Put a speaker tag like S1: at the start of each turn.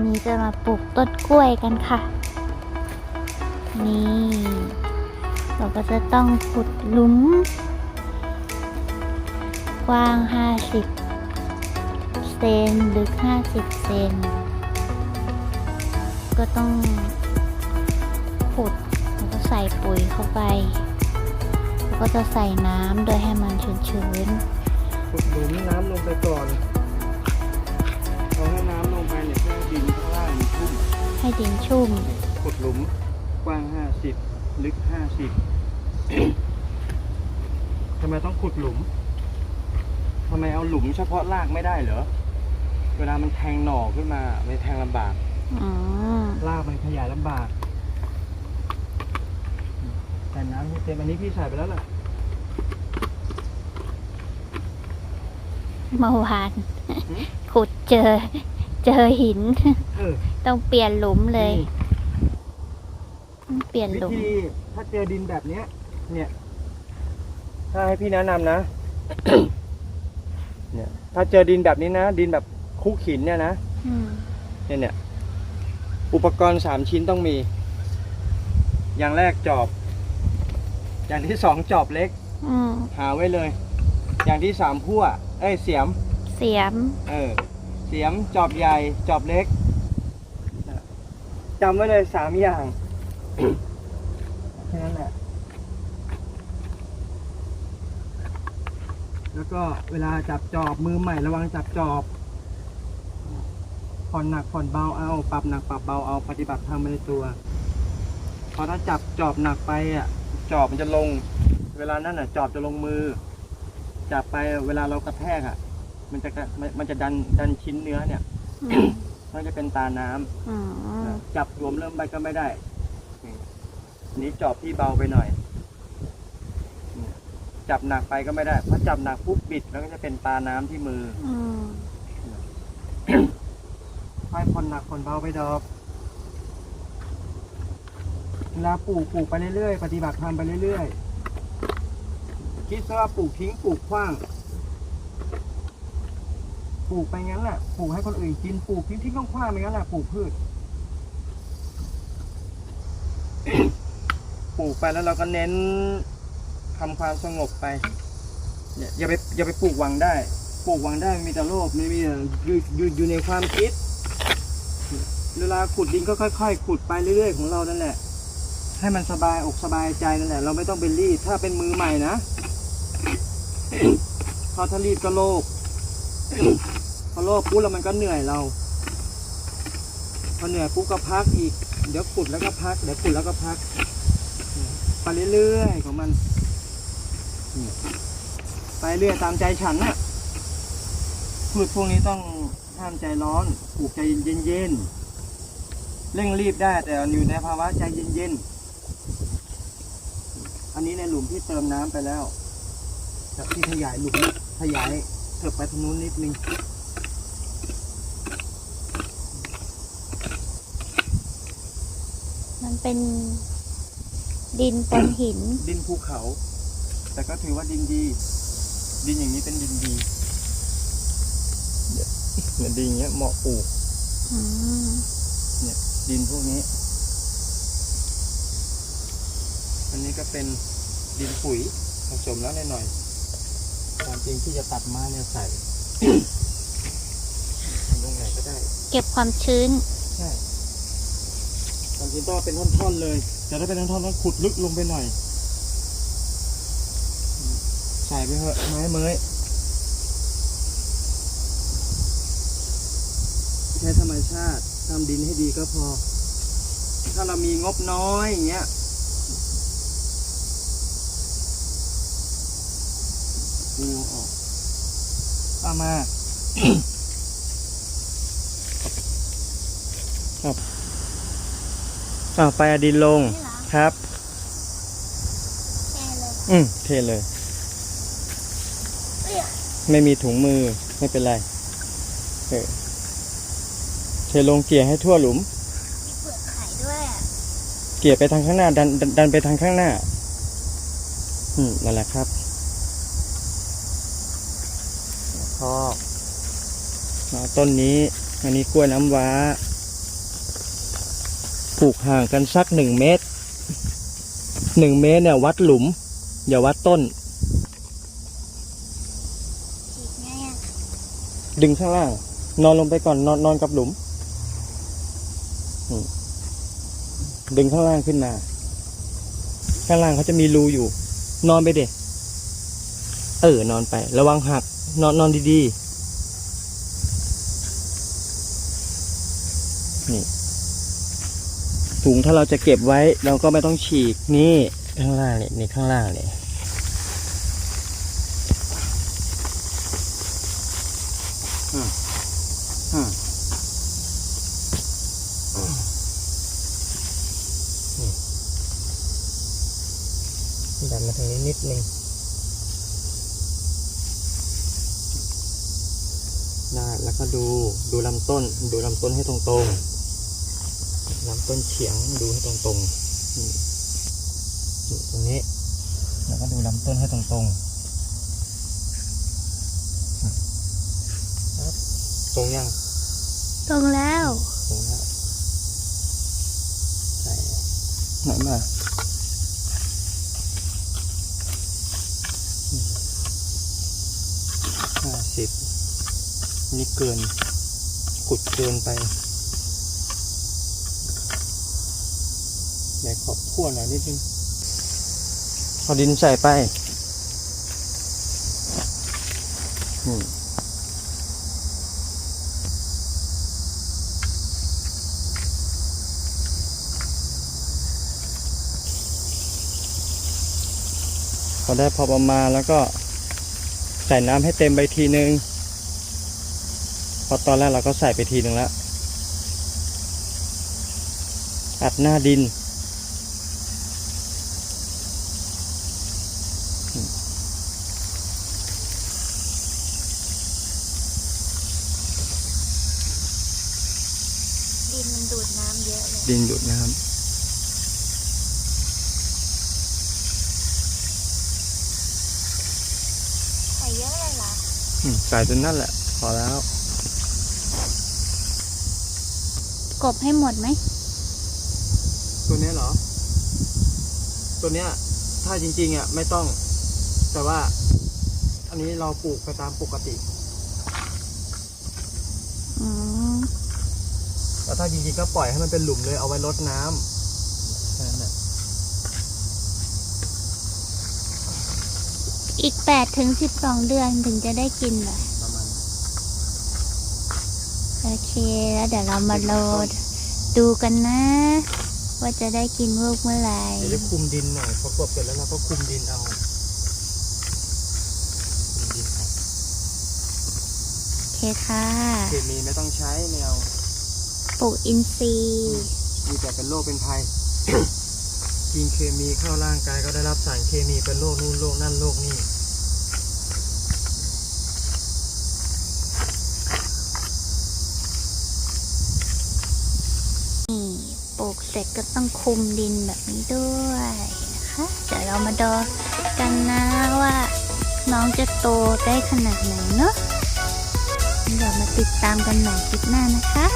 S1: วันนี้จะมาปลูกต้นกล้วยกันค่ะ นี่ เราก็จะต้องขุดหลุม กว้าง 50 เซนลึก 50 เซน ก็ต้องขุดแล้วก็ใส่ปุ๋ยเข้าไป แล้วก็จะใส่น้ำโดยให้มันชื้นๆ
S2: ขุดหลุมน้ำลงไปก่อน ให้ดินชุ่ม ขุดหลุมกว้าง50ลึก50ทำไมต้องขุดหลุม ทำไมเอาหลุมเฉพาะรากไม่ได้เหรอ เวลามันแทงหน่อขึ้นมามันแทงลำบาก
S1: อ๋อ
S2: รากมันขยายลำบากใส่น้ำให้เต็มอันนี้พี่ใส่ไปแล้วล่ะ
S1: เมื่อวาน
S2: หืม
S1: ขุดเจอ เจอหิน
S2: เออ
S1: ต้องเปลี่ยนหลุมเลย
S2: นี่
S1: เปลี่ยน
S2: วิ
S1: หลุม
S2: ธีถ้าเจอดินแบบเนี้ย เนี่ย ถ้าให้พี่แนะนำนะ เนี่ยถ้าเจอดินแบบนี้นะ ดินแบบคุกหินเนี่ยนะ
S1: อืม
S2: เนี่ยเนี่ยอุปกรณ์สามชิ้นต้องมี อย่างแรกจอบ อย่างที่สองจอบเล็ก
S1: อืม
S2: หาไว้เลย อย่างที่สามพั่วเอ้ยเสียม
S1: เสียม
S2: เออ เสียมจอบใหญ่จอบเล็ก จำไว้เลยสามอย่างแค่นั้นแหละแล้วก็เวลาจับจอบมือใหม่ระวังจับจอบผ่อนหนักผ่อนเบาเอา ปรับหนักปรับเบาเอาปฏิบัติทำไปในตัวเพอถ้าจับจอบหนักไปอะ จอบมันจะลง เวลานั้นอะ จอบจะลงมือ จับไปเวลาเรากระแทกอะ มันจะมันจะดันดันชิ้นเนื้อเนี่ย
S1: อืม
S2: มันจะเป็นตาน้ำ
S1: อ๋อ
S2: จับรวมเริ่มไปก็ไม่ได้อันนี้จอบที่เบาไปหน่อยจับหนักไปก็ไม่ได้เพราะจับหนักปุ๊บบิดแล้วก็จะเป็นตาน้ำที่มือ
S1: อืม
S2: ค่อยผ่อนหนักผ่อนเบาไปดอกเวลาปลูกปลูกไปเรื่อยๆ ปฏิบัติทำไปเรื่อยๆ คิดซะว่าปลูกทิ้งปลูกขว้าง ปลูกไปงั้นแหละปลูกให้คนอื่นกินปลูกทิ้งทิ้งขว้างๆไปงั้นแหละปลูกพืช ปลูกไปแล้วเราก็เน้นทำความสงบไปอย่าอย่าไปอย่าไปปลูกหวังได้ ปลูกหวังได้มีแต่โลภไม่มีอยู่อยู่อยู่ในความคิด เวลาขุดดินก็ค่อย ๆ ขุดไปเรื่อย ๆ ของเรานั่นแหละ ให้มันสบายอกสบายใจนั่นแหละ เราไม่ต้องเป็นรีดถ้าเป็นมือใหม่นะพอถ้ารีดก็โลภ อโลภปุ๊บแล้วมันก็เหนื่อยเราพอเหนื่อยปุ๊บก็พักอีก เดี๋ยวขุดแล้วก็พัก เดี๋ยวขุดแล้วก็พักไปเรื่อยๆของมันไปเรื่อยตามใจฉันน่ะพืชพวกนี้ต้องห้ามใจร้อนปลูกใจเย็นๆเร่งรีบได้แต่อยู่ในภาวะใจเย็นๆอันนี้ในหลุมที่เติมน้ำไปแล้วที่ขยายหลุมขยายเถิบไปทางนู้นนิดนึง
S1: มัน เป็นดินปนหิน
S2: ดินภูเขา แต่ก็ถือว่าดินดี ดินอย่างนี้เป็นดินดีเนี่ยเหมือนดินอย่างเงี้ยเหมาะปลูก
S1: อืม
S2: เนี่ย ดินพวกนี้ อันนี้ก็เป็นดินปุ๋ยผสมแล้วหน่อยๆความจริงที่จะตัดมาเนี่ยใส่ ตรงไหนก็ได้
S1: เก็บความชื้น
S2: ใช่ความ จริงต้องเป็นท่อนๆเลย แต่ถ้าเป็นท่อนๆต้องขุดลึกลงไปหน่อย ใส่ไปเถอะไม้เมยใช้ธรรมชาติทำดินให้ดีก็พอ ถ้าเรามีงบน้อยอย่างเงี้ยปูออกเอามา ครับ อ่าไปเอาดินลง
S1: นี่เหรอ
S2: ครับ
S1: แช่เลย
S2: อืมเทเลยไม่มีถุงมือไม่เป็นไรเออเทลงเกี่ยให้ทั่วหลุม
S1: มีเปลือกไข่ด้วยอะ
S2: เกี่ยไปทางข้างหน้าดันดันดันไปทางข้างหน้า อืมนั่นแหละครับพอมาต้นนี้ อันนี้กล้วยน้ำว้า ปลูกห่างกันสักหนึ่งเมตรหนึ่งเมตรเนี่ยวัดหลุม อย่าวัดต้น
S1: ดึง
S2: ข้างล่าง นอนลงไปก่อนนอนนอนกับหลุม ดึงข้างล่างขึ้นมา ข้างล่างเขาจะมีรูอยู่ นอนไปเด็กเออนอนไป ระวังหัก นอนนอนดีๆ ถุงถ้าเราจะเก็บไว้ เราก็ไม่ต้องฉีกนี่ข้างล่างนี่นี่ข้างล่างนี่อืมอืมนี่ดันมาทางนี้นิดนึงได้แล้วก็ดูดูลำต้น ดูลำต้นให้ตรงๆ ลำต้นเฉียงดูให้ตรงๆนี่นี่ตรงนี้ แล้วก็ดูลำต้นให้ตรงๆครับตรงยัง
S1: ตรงแล้ว
S2: ตรงนี้ใส่ไหนมาห้าสิบนี่เกิน ขุดเกินไป ไหนขอบขั้วหน่อยนิดนึงเอาดินใส่ไปอืมพอได้พอประมาณแล้วก็ใส่น้ำให้เต็มไปทีนึงพราะตอนแรกเราก็ใส่ไปทีนึงแล้วอัดหน้า
S1: ดินมันดูดน้ำเยอะเลย
S2: ดินดูดน้
S1: ใส่เยอะเลยเหรอำ
S2: อืมใส่จนนั่นแหละ พอแล้ว
S1: กบให้หมดไหม
S2: ตัวเนี้ยเหรอ ตัวเนี้ย ถ้าจริง ๆอะไม่ต้อง แต่ว่า อันนี้เราปลูกไปตามปกติ
S1: อืม
S2: แล้วถ้าจริงๆก็ปล่อยให้มันเป็นหลุมเลยเอาไว้รดน้ำแค่นั้นแหละ
S1: อีกแปดถึงสิบสองเดือนถึงจะได้กินเหรอ
S2: ประมาณนั้น
S1: โอเค แล้วเดี๋ยวเรามาโหลด ดูกันนะ ว่าจะได้กินลูกเมื่อไหร่
S2: เดี๋ยวจะคุมดินหน่อยพอกบเสร็จแล้วเราก็คุมดินเอาคุมดินเอา
S1: โอเคค่ะ
S2: เคมีไม่ต้องใช้แนว
S1: ปลูกอินทรีย์
S2: มีแต่เป็นโรคเป็นภัย กินเคมีเข้าร่างกายก็ได้รับสารเคมีเป็นโรคนู่นโรคนั่นโรคนี่
S1: นี่ปลูกเสร็จก็ต้องคุมดินแบบนี้ด้วยนะคะเดี๋ยวเรามาดูกันนะว่า น้องจะโตได้ขนาดไหนเนาะเดี๋ยวมาติดตามกันใหม่คลิปหน้านะคะ